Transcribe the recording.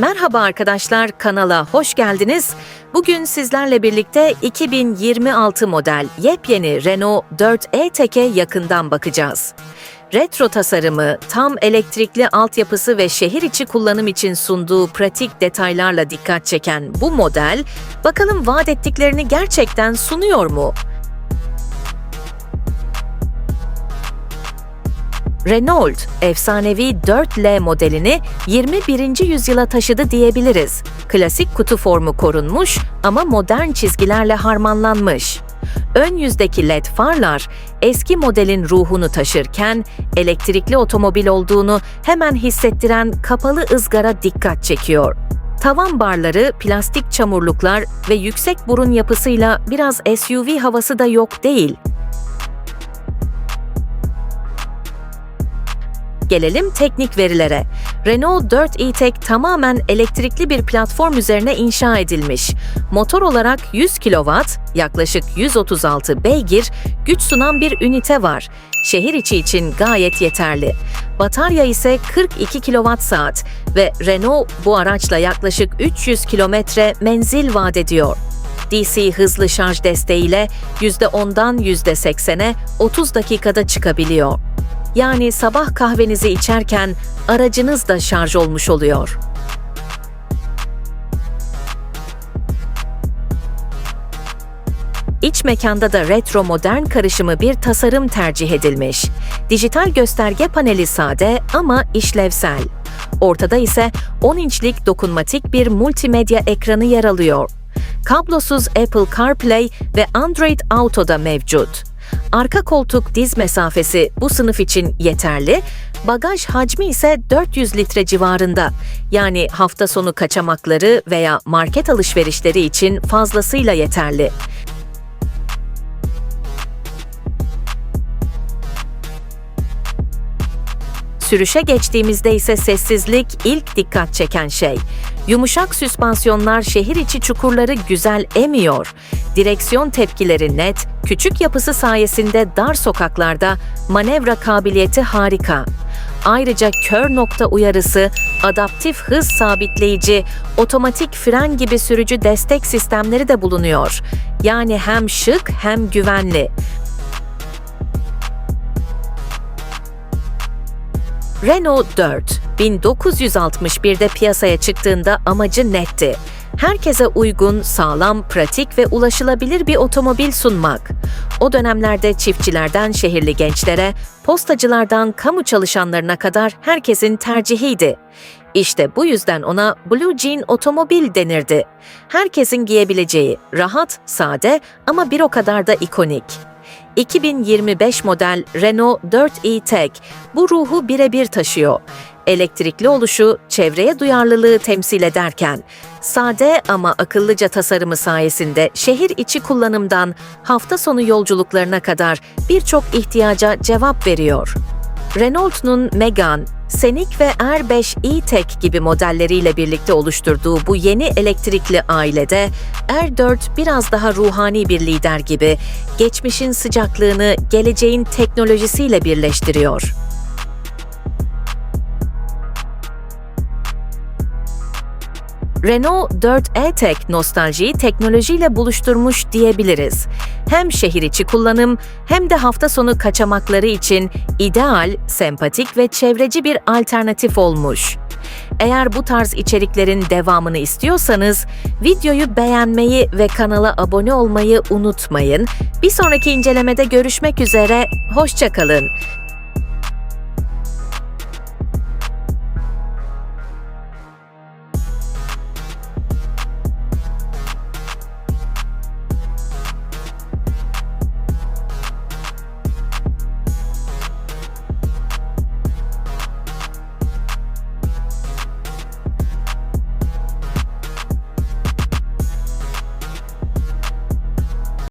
Merhaba arkadaşlar, kanala hoş geldiniz. Bugün sizlerle birlikte 2026 model yepyeni Renault 4 E-Tek'e yakından bakacağız. Retro tasarımı, tam elektrikli altyapısı ve şehir içi kullanım için sunduğu pratik detaylarla dikkat çeken bu model, bakalım vaat ettiklerini gerçekten sunuyor mu? Renault, efsanevi 4L modelini 21. yüzyıla taşıdı diyebiliriz. Klasik kutu formu korunmuş ama modern çizgilerle harmanlanmış. Ön yüzdeki led farlar eski modelin ruhunu taşırken elektrikli otomobil olduğunu hemen hissettiren kapalı ızgara dikkat çekiyor. Tavan barları, plastik çamurluklar ve yüksek burun yapısıyla biraz SUV havası da yok değil. Gelelim teknik verilere. Renault 4 E-Tech tamamen elektrikli bir platform üzerine inşa edilmiş. Motor olarak 100 kW, yaklaşık 136 beygir güç sunan bir ünite var. Şehir içi için gayet yeterli. Batarya ise 42 kWh ve Renault bu araçla yaklaşık 300 kilometre menzil vaat ediyor. DC hızlı şarj desteğiyle %10'dan %80'e 30 dakikada çıkabiliyor. Yani sabah kahvenizi içerken aracınız da şarj olmuş oluyor. İç mekanda da retro modern karışımı bir tasarım tercih edilmiş. Dijital gösterge paneli sade ama işlevsel. Ortada ise 10 inçlik dokunmatik bir multimedya ekranı yer alıyor. Kablosuz Apple CarPlay ve Android Auto da mevcut. Arka koltuk diz mesafesi bu sınıf için yeterli, bagaj hacmi ise 400 litre civarında. Yani hafta sonu kaçamakları veya market alışverişleri için fazlasıyla yeterli. Sürüşe geçtiğimizde ise sessizlik ilk dikkat çeken şey. Yumuşak süspansiyonlar şehir içi çukurları güzel emiyor. Direksiyon tepkileri net, küçük yapısı sayesinde dar sokaklarda manevra kabiliyeti harika. Ayrıca kör nokta uyarısı, adaptif hız sabitleyici, otomatik fren gibi sürücü destek sistemleri de bulunuyor. Yani hem şık hem güvenli. Renault 4, 1961'de piyasaya çıktığında amacı netti. Herkese uygun, sağlam, pratik ve ulaşılabilir bir otomobil sunmak. O dönemlerde çiftçilerden şehirli gençlere, postacılardan kamu çalışanlarına kadar herkesin tercihiydi. İşte bu yüzden ona Blue Jean otomobil denirdi. Herkesin giyebileceği, rahat, sade ama bir o kadar da ikonik. 2025 model Renault 4 E-Tech bu ruhu birebir taşıyor. Elektrikli oluşu, çevreye duyarlılığı temsil ederken, sade ama akıllıca tasarımı sayesinde şehir içi kullanımdan hafta sonu yolculuklarına kadar birçok ihtiyaca cevap veriyor. Renault'un Megane, Scenic ve R5 E-Tech gibi modelleriyle birlikte oluşturduğu bu yeni elektrikli ailede R4 biraz daha ruhani bir lider gibi geçmişin sıcaklığını geleceğin teknolojisiyle birleştiriyor. Renault 4 E-Tech nostaljiyi teknolojiyle buluşturmuş diyebiliriz. Hem şehir içi kullanım hem de hafta sonu kaçamakları için ideal, sempatik ve çevreci bir alternatif olmuş. Eğer bu tarz içeriklerin devamını istiyorsanız videoyu beğenmeyi ve kanala abone olmayı unutmayın. Bir sonraki incelemede görüşmek üzere, hoşçakalın.